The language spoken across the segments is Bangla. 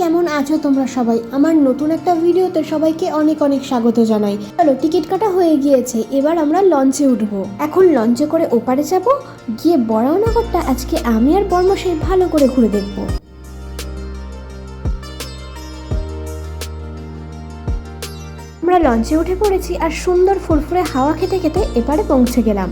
কেমন আছো তোমরা সবাই? আমার নতুন একটা ভিডিওতে সবাইকে অনেক অনেক স্বাগত জানাই। চলো, টিকিট কাটা হয়ে গিয়েছে, এবার আমরা লঞ্চে উঠবো। এখন লঞ্চে করে ওপারে যাব, গিয়ে বড়ানগরটা আজকে আমি আর বর্মশাই ভালো করে ঘুরে দেখব। আমরা লঞ্চে উঠে পড়েছি আর সুন্দর ফুরফুরে হাওয়া খেতে খেতে এপারে পৌঁছে গেলাম।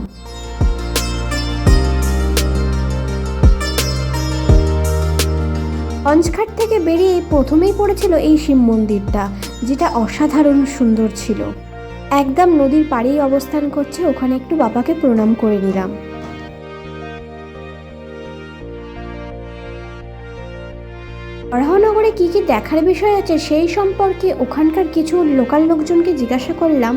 লঞ্চঘাট থেকে বেরিয়ে প্রথমেই পড়েছিল এই শিব মন্দিরটা, যেটা অসাধারণ সুন্দর ছিল। একদম নদীর পাড়েই অবস্থান করছে, ওখানে একটু বাবাকে প্রণাম করে নিলাম। বরাহনগরে কি কি দেখার বিষয় আছে সেই সম্পর্কে ওখানকার কিছু লোকাল লোকজনকে জিজ্ঞাসা করলাম।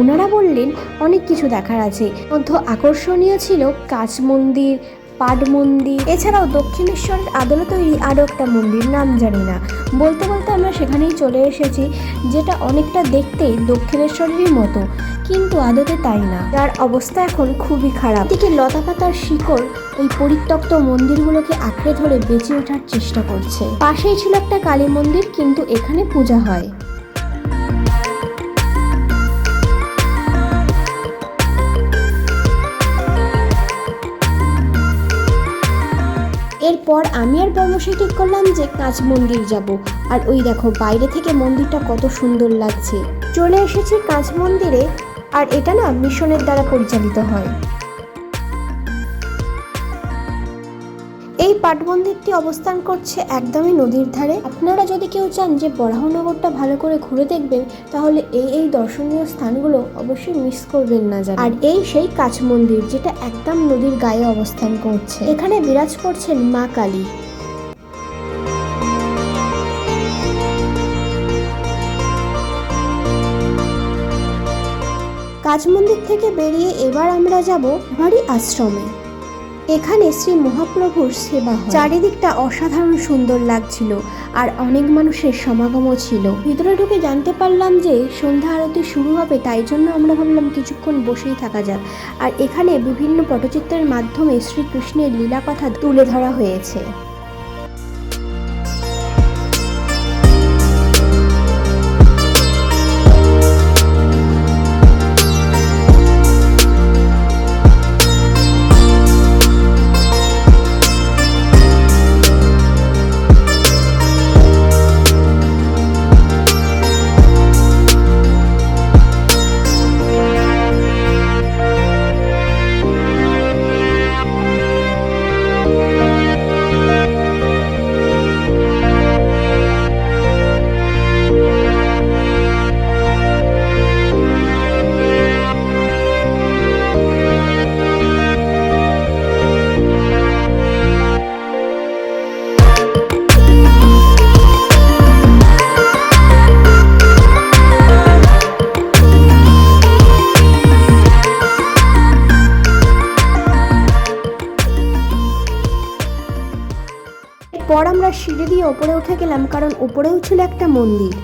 ওনারা বললেন, অনেক কিছু দেখার আছে। মধ্য আকর্ষণীয় ছিল কাচ মন্দির পাট মন্দির। এছাড়াও দক্ষিণেশ্বরের আদলে তৈরি আরও একটা মন্দির, নাম জানি না। বলতে বলতে আমরা সেখানেই চলে এসেছি, যেটা অনেকটা দেখতে দক্ষিণেশ্বরেরই মতো, কিন্তু আদতে তাই না। যার অবস্থা এখন খুবই খারাপ। এদিকে লতা পাতার শিকড় ওই পরিত্যক্ত মন্দিরগুলোকে আঁকড়ে ধরে বেঁচে ওঠার চেষ্টা করছে। পাশেই ছিল একটা কালী মন্দির, কিন্তু এখানে পূজা হয়। এরপর আমি আর বর্মশাই ঠিক করলাম যে কাঁচ মন্দির যাব। আর ওই দেখো, বাইরে থেকে মন্দিরটা কত সুন্দর লাগছে। চলে এসেছি কাঁচ মন্দিরে, আর এটা না মিশনের দ্বারা পরিচালিত হয়। এই পাট মন্দিরটি অবস্থান করছে একদমই নদীর ধারে। আপনারা যদি কেউ চান যে বরাহনগরটা ভালো করে ঘুরে দেখবেন, তাহলে এই এই দর্শনীয় স্থানগুলো অবশ্যই মিস করবেন না যেন। আর এই সেই কাছ মন্দির যেটা একদম নদীর গায়ে অবস্থান করছে। এখানে বিরাজ করছেন মা কালী। কাজ মন্দির থেকে বেরিয়ে এবার আমরা যাব বাড়ি আশ্রমে। এখানে শ্রী মহাপ্রভুর সেবা চারিদিকটা অসাধারণ সুন্দর লাগছিল, আর অনেক মানুষের সমাগমও ছিল। ভিতরে ঢুকে জানতে পারলাম যে সন্ধ্যা আরতি শুরু হবে, তাই জন্য আমরা ভাবলাম কিছুক্ষণ বসেই থাকা যাক। আর এখানে বিভিন্ন পটচিত্রের মাধ্যমে শ্রীকৃষ্ণের লীলা কথা তুলে ধরা হয়েছে। পর আমরা সিঁড়ি দিয়ে ওপরে উঠে গেলাম কারণ ওপরেও ছিল একটা মন্দির।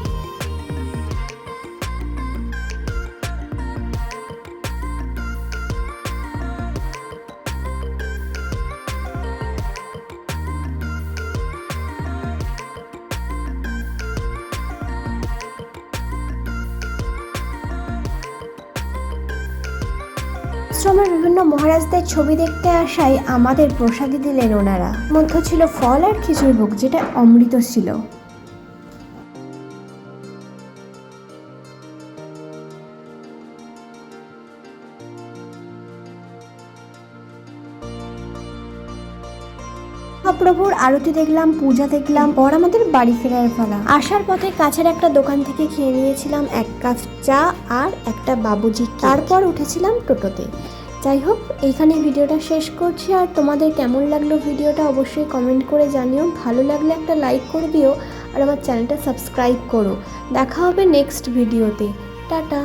আশ্রমের বিভিন্ন মহারাজদের ছবি দেখতে আসায় আমাদের প্রসাদী দিলেন ওনারা। মধ্য ছিল ফল আর খিচুড়ি ভোগ, যেটা অমৃত ছিল। মহাপ্রভুর আরতি দেখলাম, পূজা দেখলাম, পর আমাদের বাড়ি ফেরার পালা। আসার পথে কাছের একটা দোকান থেকে খেয়ে নিয়েছিলাম এক কাপ চা আর একটা বাবুজি তারপর উঠেছিলাম টোটোতে। যাই হোক, এইখানে ভিডিওটা শেষ করছি। আর তোমাদের কেমন লাগল ভিডিওটা অবশ্যই কমেন্ট করে জানিও। ভালো লাগলে একটা লাইক করে দিও আর আমার চ্যানেলটা সাবস্ক্রাইব করো। দেখা হবে নেক্সট ভিডিওতে টাটা।